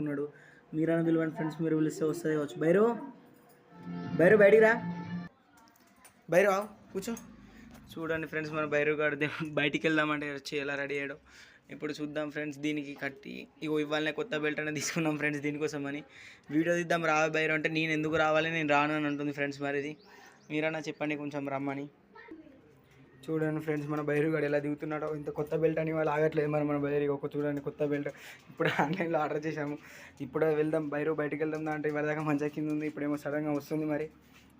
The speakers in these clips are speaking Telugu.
పట్టుకున్నాడు మీరన్నా పిలవండి ఫ్రెండ్స్ మీరు పిలిస్తే వస్తుంది కావచ్చు. బైరు బైరు బయటికి రా. బైరు కూర్చో. చూడండి ఫ్రెండ్స్ మన బైరు గారు బయటికి వెళ్దామంటే వచ్చి ఎలా రెడీ అయ్యాడు. ఇప్పుడు చూద్దాం ఫ్రెండ్స్ దీనికి కట్టి ఇగో ఇవ్వాలనే కొత్త బెల్ట్ అనేది తీసుకున్నాం ఫ్రెండ్స్ దీనికోసం అని వీడియో తీద్దాం రావే బైరు అంటే నేను ఎందుకు రావాలి నేను రాను అని అంటుంది ఫ్రెండ్స్ మరిది. మీరన్నా చెప్పండి కొంచెం రమ్మని. చూడండి ఫ్రెండ్స్ మన బైరుగాడు ఎలా దిగుతున్నాడో. ఇంత కొత్త బెల్ట్ అని వాళ్ళు ఆగట్లేదు మరి మన బైరు. ఒక చూడండి కొత్త బెల్ట్. ఇప్పుడు ఆన్లైన్లో ఆర్డర్ చేసాము ఇప్పుడే వెళ్దాం బైరు బయటకు వెళ్దాం అంటే ఇవాళ దాకా మంచిగా కింద ఉంది. ఇప్పుడేమో సడన్గా వస్తుంది మరి.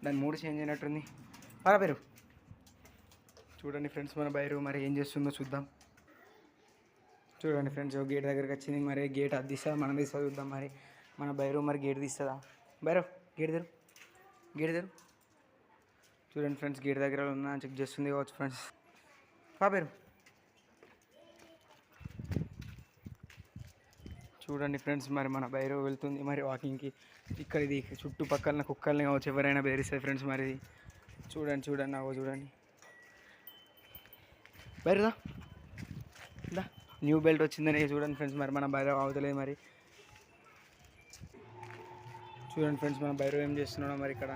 దాని మూడు చేంజ్ అయినట్టుంది. పరా బైరు. చూడండి ఫ్రెండ్స్ మన బైరు మరి ఏం చేస్తుందో చూద్దాం. చూడండి ఫ్రెండ్స్ గేట్ దగ్గరికి వచ్చింది మరి. గేట్ అది తీస్తా మనం తీస్తా చూద్దాం మరి. మన బైరు మరి గేట్ తీస్తుందా? బైరు గేట్ తెరు. గేట్ తెరు. చూడండి ఫ్రెండ్స్ గేట్ దగ్గర ఉన్నా చెక్ చేస్తుంది కావచ్చు ఫ్రెండ్స్. పాపేరు చూడండి ఫ్రెండ్స్ మరి మన బైరో వెళ్తుంది. మరి వాకింగ్కి ఇక్కడ ఇది చుట్టుపక్కల కుక్కల్ని కావచ్చు ఎవరైనా బెదిరిస్తుంది ఫ్రెండ్స్ మరి ఇది. చూడండి చూడండి నాకు చూడండి. బైరుదా దా. న్యూ బెల్ట్ వచ్చిందని చూడండి ఫ్రెండ్స్ మరి మన బైరో అవతలేదు మరి. చూడండి ఫ్రెండ్స్ మన బైరో ఏం చేస్తున్నాడో మరి ఇక్కడ.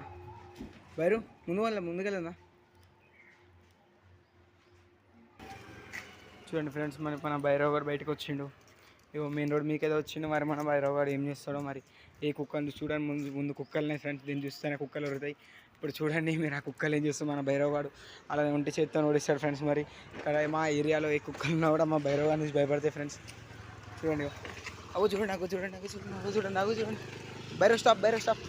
బైరు ముందు వాళ్ళ ముందుకెళ్ళదా చూడండి ఫ్రెండ్స్ మరి మన భైరవ్ గారు బయటకు వచ్చిండు. ఇగో మెయిన్ రోడ్ మీకు ఏదో వచ్చిండు మరి మన భైరవ్ గారు ఏం చేస్తాడో మరి ఏ కుక్కలు చూడండి ముందు ముందు కుక్కలనే ఫ్రెండ్స్ దీన్ని చూస్తేనే కుక్కలు ఉరుతాయి. ఇప్పుడు చూడండి మీరు ఆ కుక్కలు ఏం చేస్తాం మన భైరవ్ గారు. అలా ఒంటి చేత్తో ఓడిస్తాడు ఫ్రెండ్స్ మరి. ఇక్కడ మా ఏరియాలో ఏ కుక్కలు ఉన్నా కూడా మా భైరవ్ గారి నుంచి భయపడతాయి ఫ్రెండ్స్. చూడండి అవు చూడండి నాకు చూడండి నాకు చూడండి నాకు చూడండి నాకు చూడండి. భైరవ్ స్టాప్ భైరవ్ స్టాప్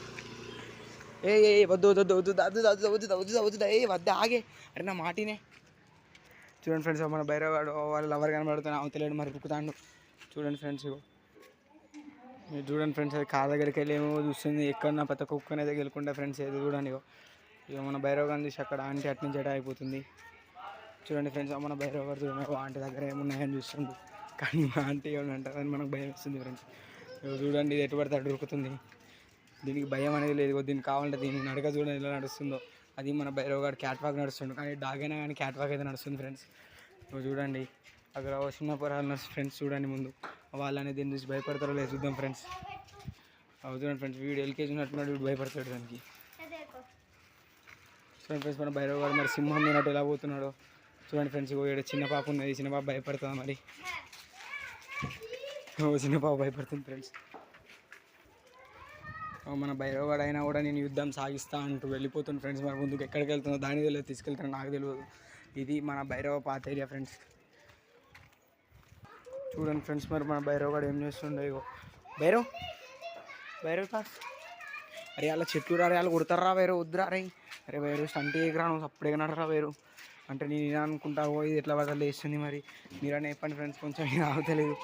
ఏ ఏ వద్దు వద్దు వద్దు వద్దు వద్దు వద్దు వద్దు వద్దు వద్దు ఏ వద్ద ఆగే అరే నా మాటినే చూడండి ఫ్రెండ్స్ మన బైరవాడు వాళ్ళ లవర్ కనబడుతున్నా అవతలేడు మరి కుక్కుతాండు చూడండి ఫ్రెండ్స్ మీరు చూడండి ఫ్రెండ్స్ అది కార్ దగ్గరికి వెళ్ళి ఏమో చూస్తుంది ఎక్కడ నా పెద్ద కుక్క అనేది గెలుకుంటా ఫ్రెండ్స్ ఏది చూడండి ఇక మన భైరవ్ గారిని చూసి అక్కడ ఆంటీ అటు నుంచి అటు అయిపోతుంది చూడండి ఫ్రెండ్స్ మన భైరవ్ గారు చూడండి ఆంటీ దగ్గర ఏమున్నాయని చూస్తుండు కానీ మా ఆంటీ అంటారు అని మనకు భయం వస్తుంది ఫ్రెండ్స్ చూడండి ఇది ఎటు పడితే అడుగుతుంది దొరుకుతుంది దీనికి భయం అనేది లేదు. దీనికి కావాలంటే దీన్ని నడక చూడండి ఎలా నడుస్తుందో. అది మన భైరవ్ గారు క్యాట్ వాక్ నడుస్తుండు. కానీ డాగ్ అయినా కానీ క్యాట్ వాక్ అయితే నడుస్తుంది ఫ్రెండ్స్ నువ్వు చూడండి అక్కడ చిన్న పొరాలు నడుస్తుంది ఫ్రెండ్స్ చూడండి ముందు. వాళ్ళని దీన్ని చూసి భయపడతారో లేదు చూద్దాం ఫ్రెండ్స్ చూడండి ఫ్రెండ్స్ వీడు ఎల్కేజీ ఉన్నట్టున్నాడు వీడు భయపడతాడు దానికి. చూడండి ఫ్రెండ్స్ మన భైరవ్ గారు మరి సింహం మీనట్టు ఎలా పోతున్నాడో. చూడండి ఫ్రెండ్స్ ఇగో చిన్న పాప ఉన్నది. చిన్న పాప భయపడుతుందా మరి? ఓ చిన్న పాప భయపడుతుంది ఫ్రెండ్స్ మన భైరవ్ అయినా కూడా నేను యుద్ధం సాగిస్తా అంటూ వెళ్ళిపోతున్న ఫ్రెండ్స్ మరి ముందుకు ఎక్కడికి వెళ్తున్నా దాని తెలియదు తీసుకెళ్తాను నాకు తెలియదు. ఇది మన భైరవ పాత ఏరియా ఫ్రెండ్స్ చూడండి ఫ్రెండ్స్ మరి మన భైరవ్ గారు ఏం చేస్తుండే ఇగో. భైరవ్ భైరవ్ కా అరే అలా చెట్లు రా వాళ్ళు కొడతారా వేరు వద్దురా రే. అరే వేరు సంటి ఎగరా నువ్వు అప్పుడే వేరు అంటే నేను ఇలా అనుకుంటా ఇది ఎట్లా వదలు వేస్తుంది మరి. మీరని చెప్పండి ఫ్రెండ్స్ కొంచెం నాకు తెలియదు.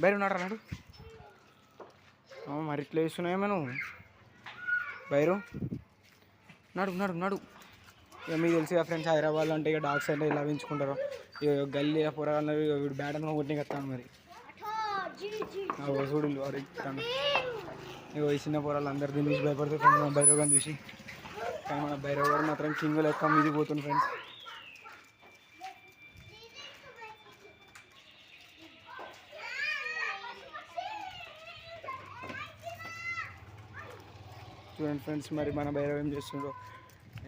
బైరు నడరా నాడు. మరి ఇట్లా వేస్తున్నాయేమో మనం బైరు నడు నడు నడు. ఇక మీకు తెలిసి ఫ్రెండ్స్ హైదరాబాద్లో అంటే ఇక డాగ్స్ అంటే ఇలా పెంచుకుంటారు. ఇక గల్లీ పొరగాళ్ళు వీడు బ్యాట్ అని కొట్టి కట్టాను మరి. చూడు వాడు ఎక్కుతాను ఇక ఈ చిన్న పొరాలు అందరు దీన్ని చూసి భయపడుతుంది మన భైరవ్ గారిని చూసి. కానీ మన భైరవ్ గారు మాత్రం కింగ్ లెక్క మీది పోతుంది ఫ్రెండ్స్ చూడండి ఫ్రెండ్స్ మరి మన భైరవ్ ఏం చేస్తుండ్రో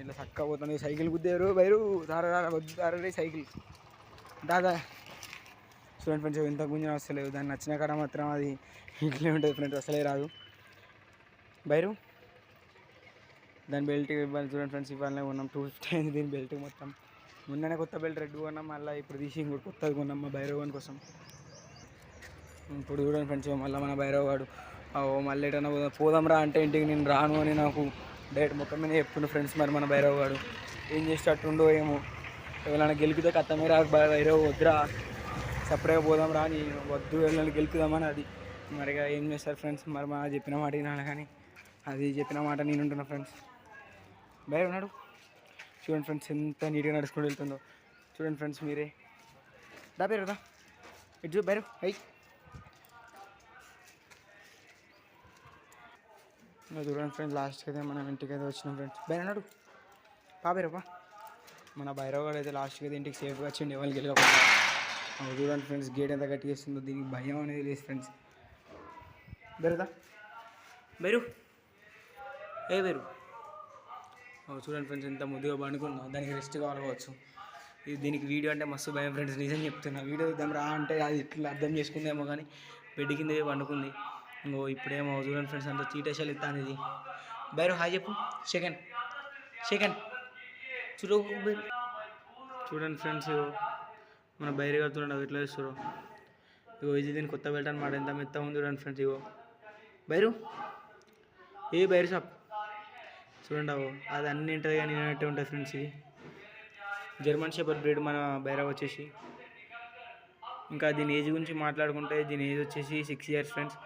ఇట్లా చక్కగా పోతుంది. సైకిల్ గుద్దారు. బైరు దారా దారా వద్దు దారే సైకిల్. దాదా. చూడండి ఫ్రెండ్స్ ఎంత గుంజన వస్తలేదు దాన్ని నచ్చిన కాడ మాత్రం అది ఇట్లే ఉంటుంది. ఫ్రెండ్స్ అసలే రాదు. బైరు దాని బెల్ట్ ఇవ్వాలి చూడండి ఫ్రెండ్స్ ఇవ్వాలనే కొన్నాం టూ ఫిఫ్టీ అయింది దీని బెల్ట్ మొత్తం. మొన్ననే కొత్త బెల్ట్ రెడ్ కొన్నాం. మళ్ళీ ఇప్పుడు తీసి ఇంకోటి కొత్తది కొన్నాం మా భైరవ్ కోసం. ఇప్పుడు చూడండి ఫ్రెండ్స్ మళ్ళీ మన భైరవ్ వాడు మళ్ళీ ఎటైనా పోదాం. పోదాంరా అంటే ఇంటికి నేను రాను అని నాకు డైరెక్ట్ మొత్తం మీద చెప్తుండే ఫ్రెండ్స్ మరి మన భైరవ్ గారు ఏం చేసేటట్టుండో ఏమో. ఎవరైనా గెలిపితే కత్తమే రా భైరవ్ వద్దురా. సపరేట్గా పోదాం రా అని వద్దు వెళ్ళని గెలుపుదామని అది. మరిగా ఏం చేస్తారు ఫ్రెండ్స్? మరి మా చెప్పిన మాట వినాలి కానీ అది చెప్పిన మాట నేను ఉంటున్నా ఫ్రెండ్స్. భైరవ్ ఉన్నాడు? చూడండి ఫ్రెండ్స్ ఎంత నీట్గా నడుచుకుంటూ వెళ్తుందో. చూడండి ఫ్రెండ్స్ మీరే. దా పేరు దా ఇటు చూ భైరవ్. ఇంకా చూడండి ఫ్రెండ్స్ లాస్ట్కి అయితే మనం ఇంటికి అయితే వచ్చినాం ఫ్రెండ్స్ బయట అన్నాడు పాపేరప్పా మన భైరవ్ గారు అయితే లాస్ట్కి అయితే ఇంటికి సేఫ్గా వచ్చిండి ఎవరికి వెళ్ళకుండా చూడండి ఫ్రెండ్స్ గేట్ ఎంత గట్టిగా వేస్తుందో దీనికి భయం అనేది లేదు ఫ్రెండ్స్ బెరుదా బెరు. ఏ బెరు. చూడండి ఫ్రెండ్స్ ఎంత ముద్దుగా పండుకున్నా దానికి రెస్ట్ కావాలవచ్చు ఇది దీనికి వీడియో అంటే మస్తు భయం ఫ్రెండ్స్ నిజం చెప్తున్నా. వీడియో ఇద్దాం రా అంటే అది ఇట్లా అర్థం చేసుకుందేమో కానీ బెడ్ కింద పండుకుంది. ఇంకో ఇప్పుడేమో చూడండి ఫ్రెండ్స్ అంత చీటేసాలు ఇస్తాను ఇది బైరు హాయ్ చెప్పు. సెకండ్ సెకండ్ చూడు. బైరు. చూడండి ఫ్రెండ్స్ ఇగో. మన బైరు గారు చూడండి అవి ఎట్లా చేస్తారు ఇగో ఇది దీన్ని కొత్త బెల్ట్ అనమాట ఎంత మెత్త ఉంది చూడండి ఫ్రెండ్స్ ఇగో. బైరు? ఏ బైరు షాప్? చూడండి అవు అది అన్ని ఉంటుంది కానీ నేనట్టే ఉంటుంది ఫ్రెండ్స్ ఇది జర్మన్ షెపర్డ్ బ్రీడ్ మన బైరాగ్ వచ్చేసి. ఇంకా దీని ఏజ్ గురించి మాట్లాడుకుంటే దీని ఏజ్ వచ్చేసి సిక్స్ ఇయర్స్ ఫ్రెండ్స్.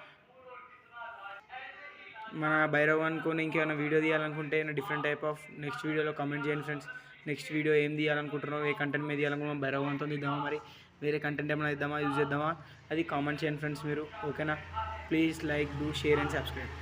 మన భైరవ్ అనుకుని ఇంకేమైనా వీడియో తీయాలనుకుంటే డిఫరెంట్ టైప్ ఆఫ్ నెక్స్ట్ వీడియోలో కామెంట్ చేయండి ఫ్రెండ్స్ నెక్స్ట్ వీడియో ఏం తీయాలనుకుంటున్నారో ఏ కంటెంట్ మీద తీయాలనుకున్నాం భైరవ్ అంతా తీద్దామా మరి? వేరే కంటెంట్ ఏమైనా ఇద్దామా? యూజ్ చేద్దామా? అది కామెంట్ చేయండి ఫ్రెండ్స్ మీరు. ఓకేనా please like do share and subscribe